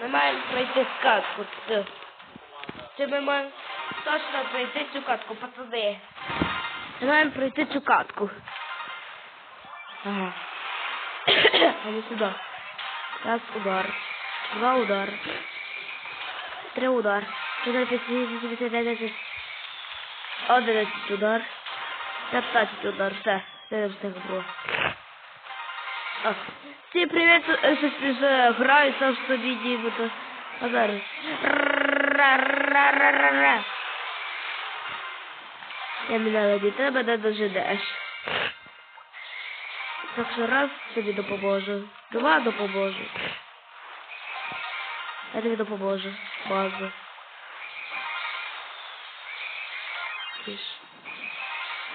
Ми маємо пройти катку. Це, ми маємо точно пройти цю катку, пацани. Ми маємо пройти цю катку. Ага. А сюди. Раз удар. Два удар. Три удар. Чотири, п'ять. Одинадцять удар. П'ятнадцять удар. Все. Це не встиг було. Всім привіт, е, що ж граються в собі нібито. А зараз. Я наведу, ти мене дожидеш. Так що раз тобі допоможу. Два допоможу. Я тобі допоможу. Базу.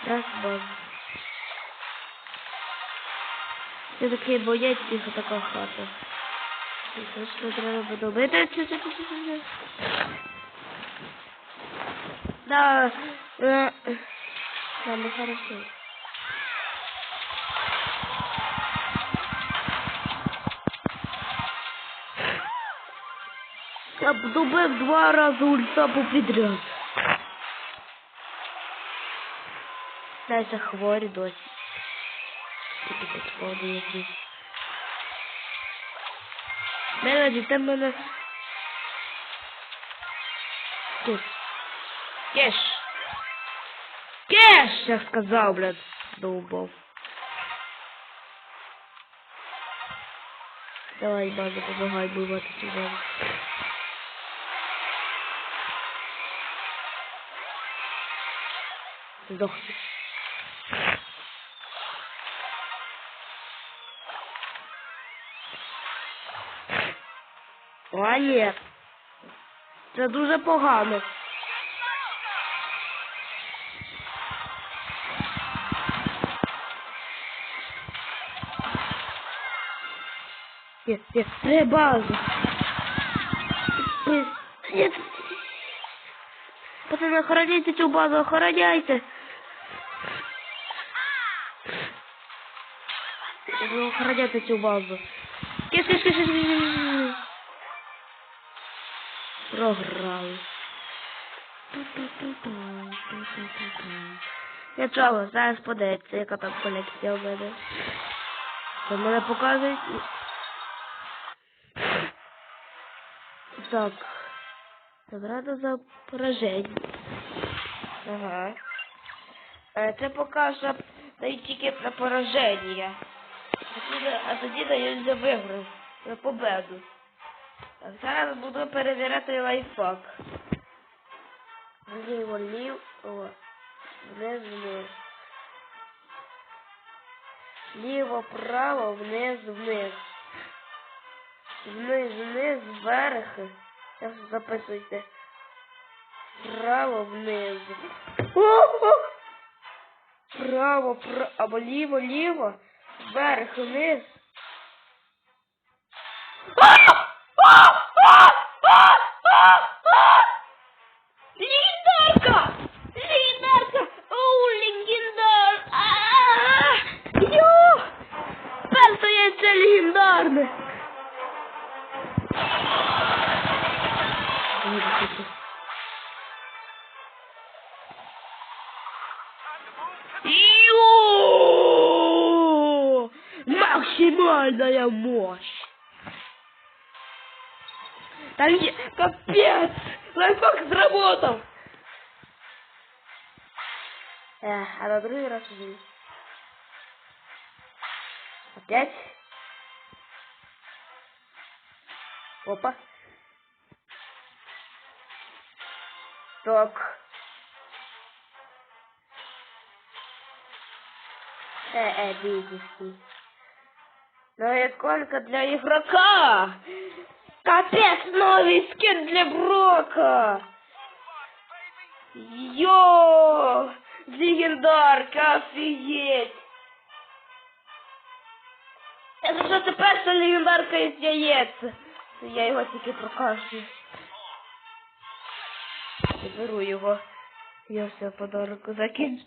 Раз, базу. Це такий боєць, тихо така хата. Що треба подобити? Да. Е, ну хорошо. Я добив два рази ульта попідряд. Дайся хворі досі. Тут сходи якісь. Мелоді, ти мене... Кеш. Кеш. Кеш, я сказав, блядь, довбав. Давай, база, помагай бивати цю базу. А ні. Це дуже погано. Є, є, три бази. Пацаны, охраняйте цю базу, охраняйте. Ви охраняйте цю базу. Киш, киш, киш, киш, киш. Програли. Нічого, зараз подивиться, яка там колекція в мене. Це мене показують. Так. Награда за пораження. Ага. Е, Це покаже дають тільки на пораження. А тоді- дають за виграш, за победу. Зараз буду перевіряти лайфхак. Ліво, ліво, вниз, вниз. Ліво, право, вниз, вниз. Вниз, вниз, вверх. Зараз записуйте. Право, вниз. О-о! Право, право, або ліво, ліво, вверх, вниз. Опа. Так. Э, э, видишь. Ну иконка для игрока. Капец, новый скин для Брока. Йо! Легендарка, офигеть! Это що це перша легендарка із яєць. Я його тільки прокашу. Беру його. Я все подарок закінчу.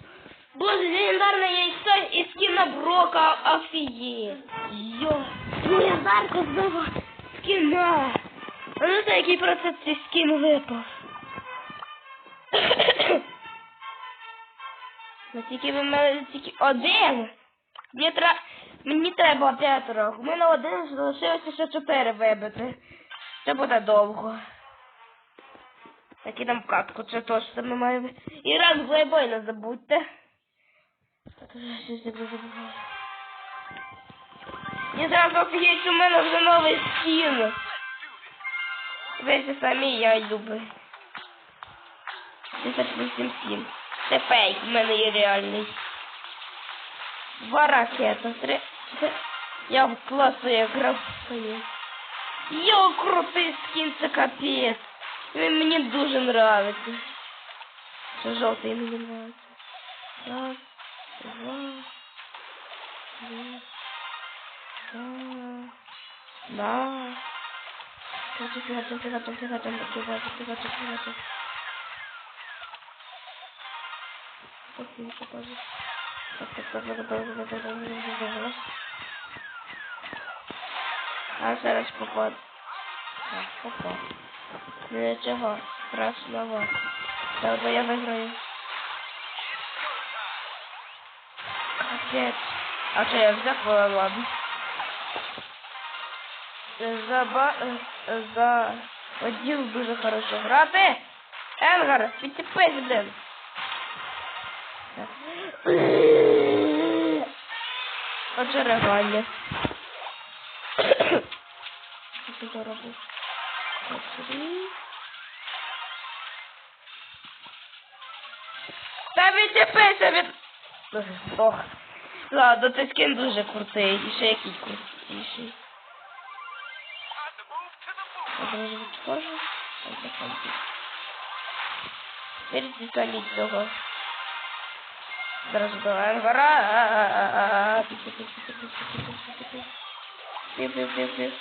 Боже, легендарне яйцо із скіна Брока, офігеть. Йо, легендарка знову скіна. А ну знаєте, який процент цей скін випав? Наскільки в мене тільки один. Мені, тра... Мені треба п'ятеро. У мене один залишилося ще чотири вибити. Це буде довго. Так ідемо в катку, це точно ми маємо. І раз глибой не забудьте. І зразу офігеть, у мене вже новий скін. Ви самі я люблю. 387. Це фейк, в мене є реальний. в ракета. Я в классы играл. Йоу, крутый скин, це капец. Він мені дуже нравится. Це жовтий мені нравится. Раз, два, три, два, да. Готов, готов, готов, готов, готов, готов, готов, готов. Покинь, покажи. А зараз попад. Так, попав. Нічого страшного. Та я виграю. Капець. А що я взяв? Ладно, ладно. За ба... За... Оділ дуже хорошо грати. Енгар, підтіпись, блин джерегалі. Що це робив? Та від... Ох. Ладно, цей скин дуже крутий. І ще який крутіший. Одразу відходжу. Перед деталі цього. Дорождаем гора. Пи-пи-пи-пи.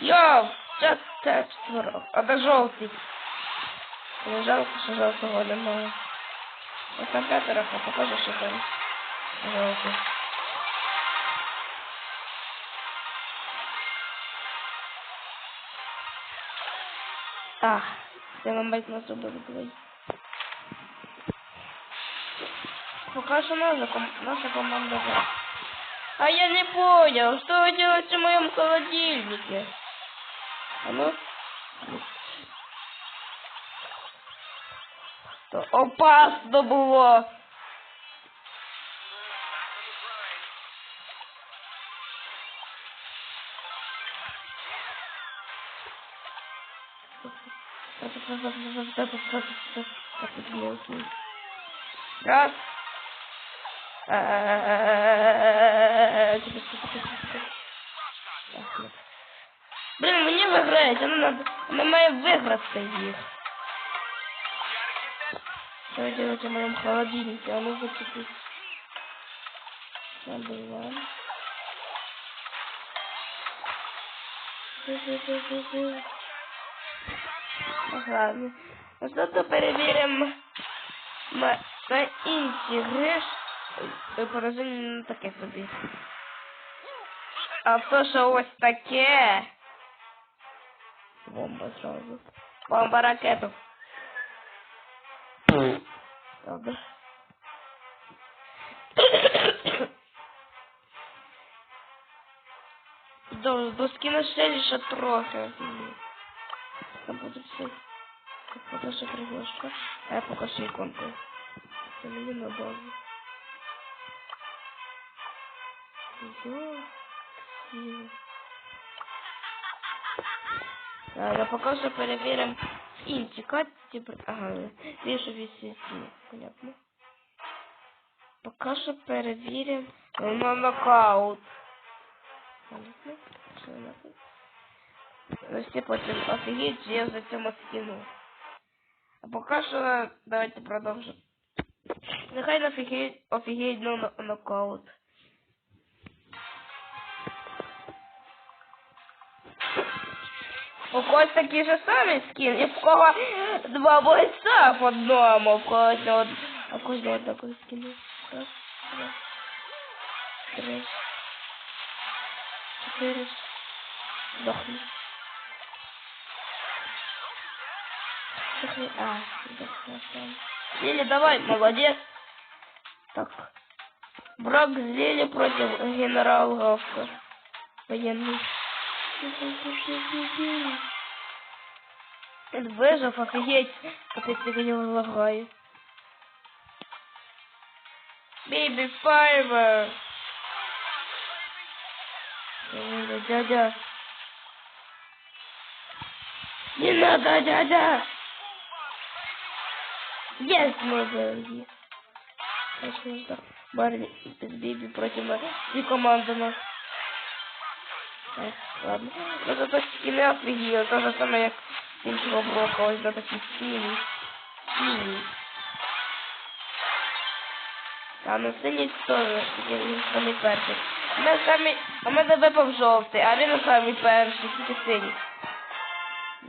Йоу! Чат так створок. А да жовтий. Не жалко, що жовтого немає. На комп'ютерах я покажу, що там жовтий. Так, я вам байк на зробили, давай. Пока что наша, ком наша команда да. А я не понял, что вы делаете в моем холодильнике? А ну? То опасно было. Раз. Блин, мне мені она вона, на має виграти їх. Что делать в моем холодильнике? А ну зацепить. Надо вам. Ладно. Ну что-то проверим на, на пораження таке собі. А то, що ось таке. Бомба сразу. Бомба ракету. Добре. До, до скина ще ще трохи. Там буде все. Покажи приглашка. А я покажу іконку. Це мені на базу. Ладно, поки що перевіримо інші карті. Ага, вішу вісі. Понятно. Поки що перевіримо на нокаут. Понятно? Що нахуй? Ну всі потім офігеть, що я за цьому скину. А поки що давайте продовжимо. Нехай офігеть, офігеть, ну нокаут. У когось такий же самий скін, і в кого два бойця в одному, в когось не од... А в когось не однаковий скін. Раз, два, три, чотири, здохни. Чехли- А, Лили, давай, молодец. Так. Брак Лили против генерала Гавка. Военный. Выжив, офигеть, как я тебе не лагаю. Бейби Файвер. Дядя. Не надо, дядя. Есть мой дорогие. Без Биби против Барни. И команда нас. Ладно. Ну зато скины офигели. То же самое, как іншого брока. Ось до такі сині. Сині. А ну синій теж він самий перший. Ми самі, а мене випав жовтий, а він самий перший, тільки синій.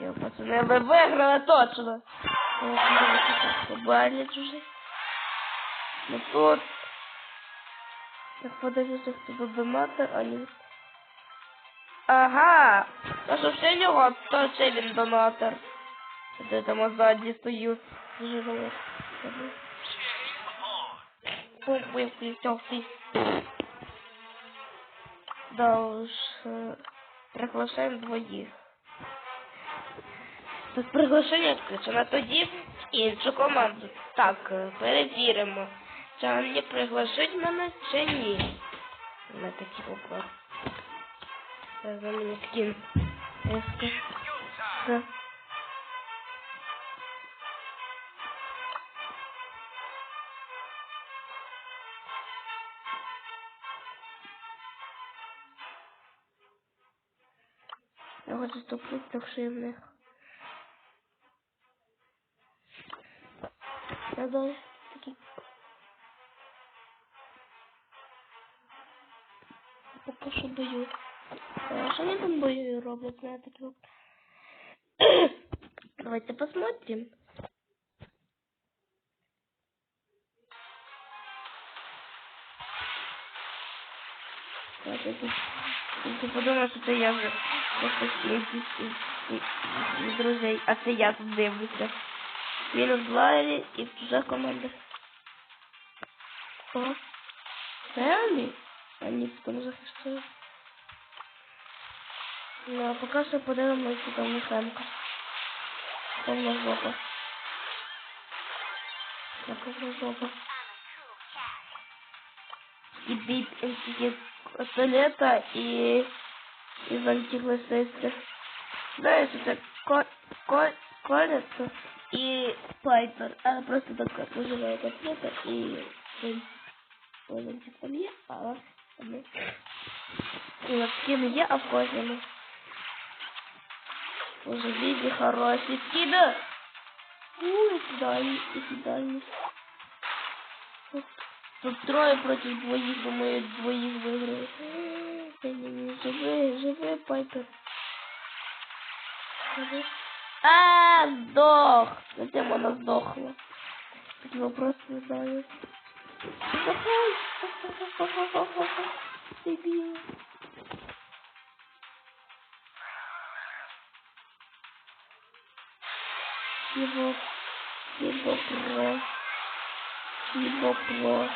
Йо, пацани, ви виграли точно. Побалять уже. Ну тут. Так подивлюся, хто тут донати, а ні. Ага. Що все нього, то це він донатор. Де там ззаді стою. Пум. Да уж. е, Приглашаємо двоїх. Тут приглашення включено. Тоді іншу команду. Так, е, перевіримо. Чи вони приглашать мене, чи ні. На такий поклад. За мені скін. Еска. Я хочу ступити до шивних. Я даю такі. Поки що даю. А що вони там бою роблять на такі? Давайте посмотрим. Давайте тут- Ти подумав, що це я вже просто якісь із друзей, а це я тут дивлюся. Мінус Ларі і чужа команда. О, це вони? Вони потім захищають. Ну, а поки що подивимося, що там Михенко. Повна жопа. Така жопа. І бит пистолета і із антигласистів. Знаєш, це ко ко колется і Пайпер, але просто так виживає котлета і Ой, там є, але там і от скини є, а в кожному. Боже, бібі хороші скини. Уй, ідеальні, ідеальні. Тут, тут троє проти двоїх, думаю, двоїх виграю. Ні-ні-ні, живи, живи, Пайпер. Живи. А, сдох. Затем она сдохла. Такие вопросы не знаю. Дебил. Его, его про, его про,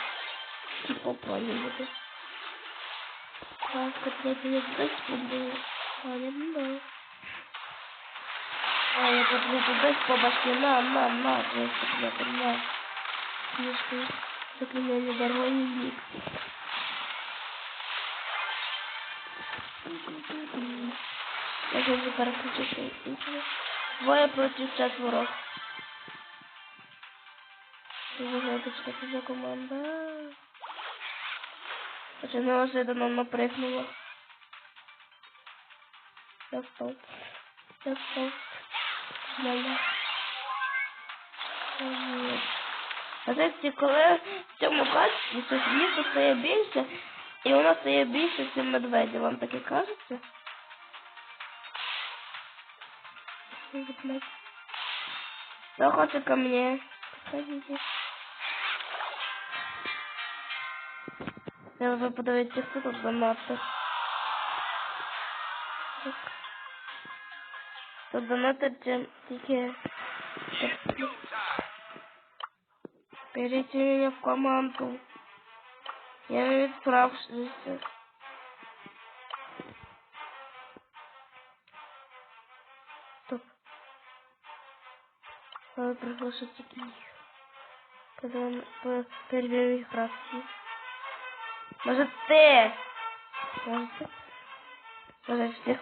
его про не буду. Так, как я здесь буду. А, я не знаю. А, я буду дать по башке. На, на, на, просто ребята, на. Книжка. Заклинание дорогой ник. Я сейчас переключу Двое против четверо. Вы знаете, что это за команда? Очень неожиданно напрыгнула. Я встал. Я встал. Нормально. Ні. А знаєте, коли в цьому качестві щось місто стає більше, і воно стає більше, ніж медведя, вам таке кажеться? Кто хочет ко мне? Подходите. Я вже подивитися, хто тут донатив. Тут донатив тільки Берите меня в команду. Я не відправився. Приглашать таких. Когда он их фракции. Может ты? Может ты? Может всех.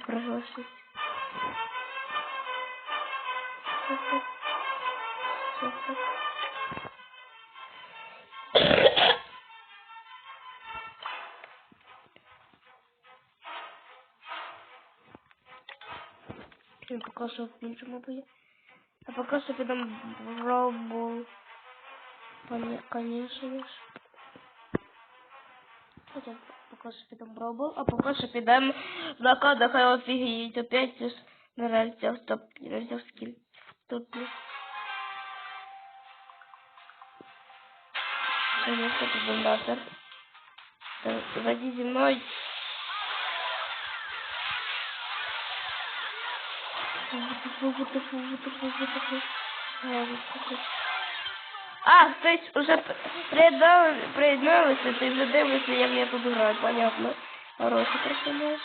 Супер. Я пока що в іншому бою. А пока що підемо в робол. Пані, конечно ж. Хоча поки що підемо в робол, а поки що підемо в накладах, хай офігіють опять ж на рельсах, стоп, рельсах скіль. Тут плюс. Конечно, комбинатор. Зайди зі мною. А, хтось уже приєдналися, ти вже дивишся, як я тут граю, понятно. Хороший персонаж.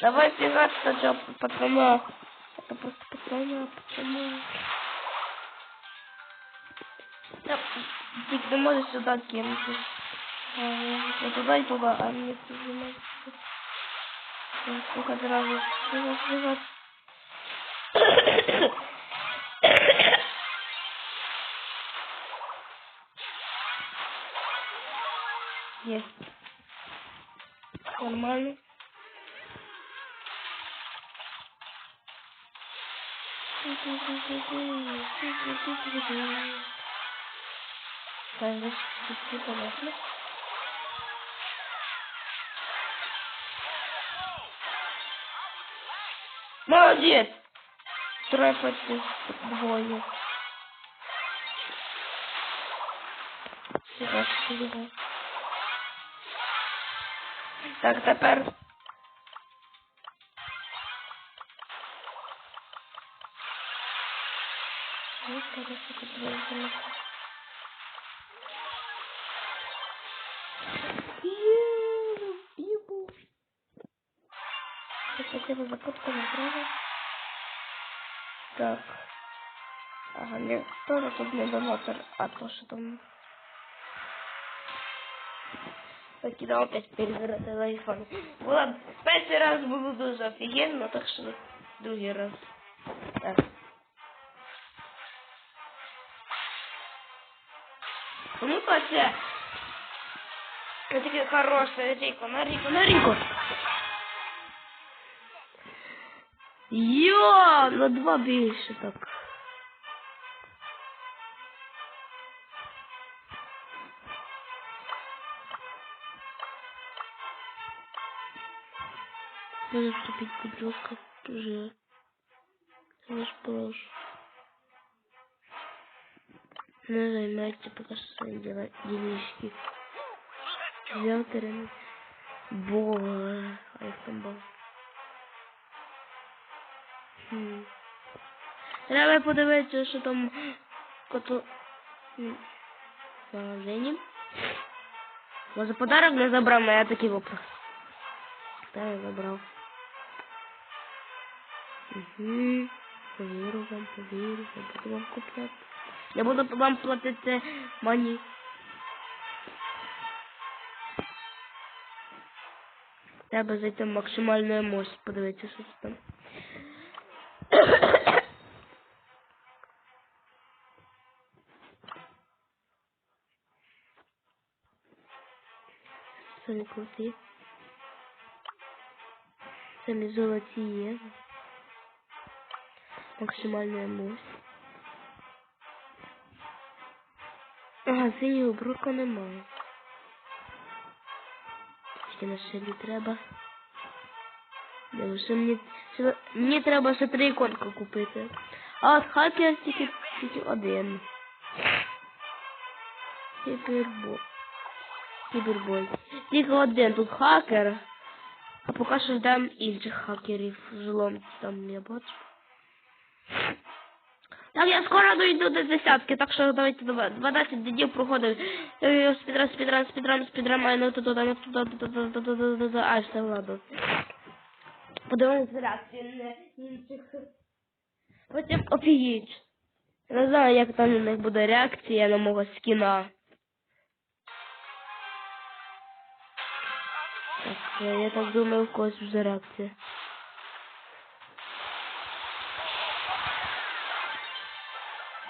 Давай фигать сначала пацана. Это просто пацана, пацана. Да, ты не можешь сюда Я туда и туда, а мне тут Сколько сразу. Фигать, фигать. Есть. Нормально. Так, здесь чуть-чуть понятно. Молодец! Трепати двоє. Так, тепер. Ну, зараз я тут Так. Ага, не, тоже тут не донатор, а то, что опять перезаряд телефон. Було перший раз було дуже офігенно, так що другий раз. Так. Ну, Катя. Я таке хороше, Ріко, на Ріко, на Ріко. Йо, на два більше так. Надо вступить в подростка уже. Я вас прошу. Не займайте пока что свои дела, делишки. Терен. Бога. А там был. Хм. Треба подивитися, що там в магазині. Може подарок не забрав, а я такий вопрос. Та я забрав. Угу. Повірю вам, повірю, я буду вам купляти. Я буду вам платити мані. Треба зайти в максимальну емоцію, подивитися, що там. Це не золоті є. Максимальна емоція. Ага, синього брука немає. На селі треба. Дивися, мені, ще- мені треба ще три іконки купити. А от хакер тільки, тільки один. Кібербой. Кібербой. Тільки один тут хакер. А поки що ждемо інших хакерів. Злом там я бачу. Так, я скоро дойду до десятки, так що давайте 12 днів проходить. Е, Спідран, спідран, спідран, спідран, маю ну туди, ну туди, туди, туди, туди, а, все, ладно. Подивимось реакції на інших. Потім офігіть. Не знаю, як там у них буде реакція на мого скіна. Так, е, я так думаю, в когось.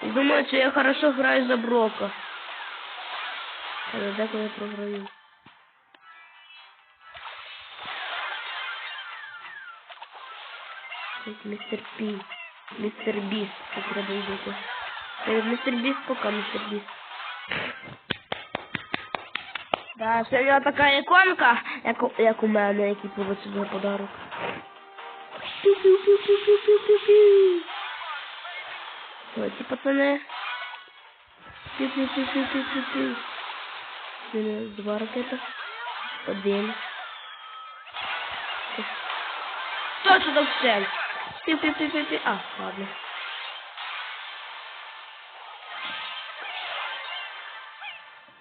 Думаю, що я хорошо граю за Брока. Але деколи я програю. Ось містер Пі. Містер Біст. Це треба йдути. Перед містер Біст, поки містер Біст. Да, це нього така іконка, як, як у мене, який получив за подарок. Пі-пі-пі-пі-пі-пі-пі. Давайте, пацаны. Пи-пи-пи-пи-пи-пи-пи. Мене Два ракета. Один. Точно там цель. Пи-пи-пи-пи-пи. А, ладно.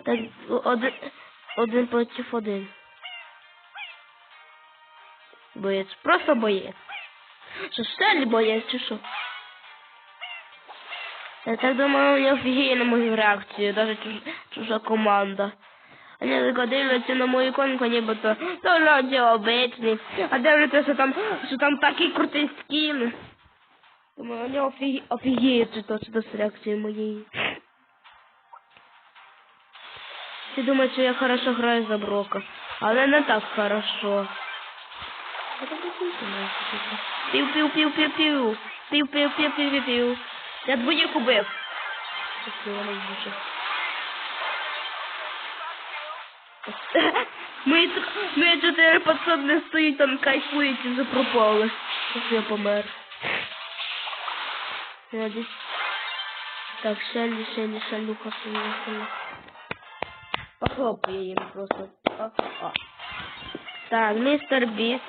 Так, один, один проти один. Боєць, просто боєць. Що стель боєць, чи що? Я так думаю, нього офігіє на мою реакцію, навіть чуж, чужа команда. Вони тако дивляться на мою іконку, нібито, то вроді обичний, а дивляться, що там, що там такий крутий скін. Думаю, вони офігі, офігіють, чи то, чи то з реакції моєї. Всі думають, що я хорошо граю за Брока, але не так хорошо. Пів-пів-пів-пів-пів. Пів-пів-пів-пів-пів. Я двоїх убив. Ми, ми чотири пацани стоїть там кайфують і вже пропали. Ось я помер. Я десь... Так, Шелі, Шелі, Шелюха, Шелюха, Шелюха. Просто. О, о. Так, мистер Біст.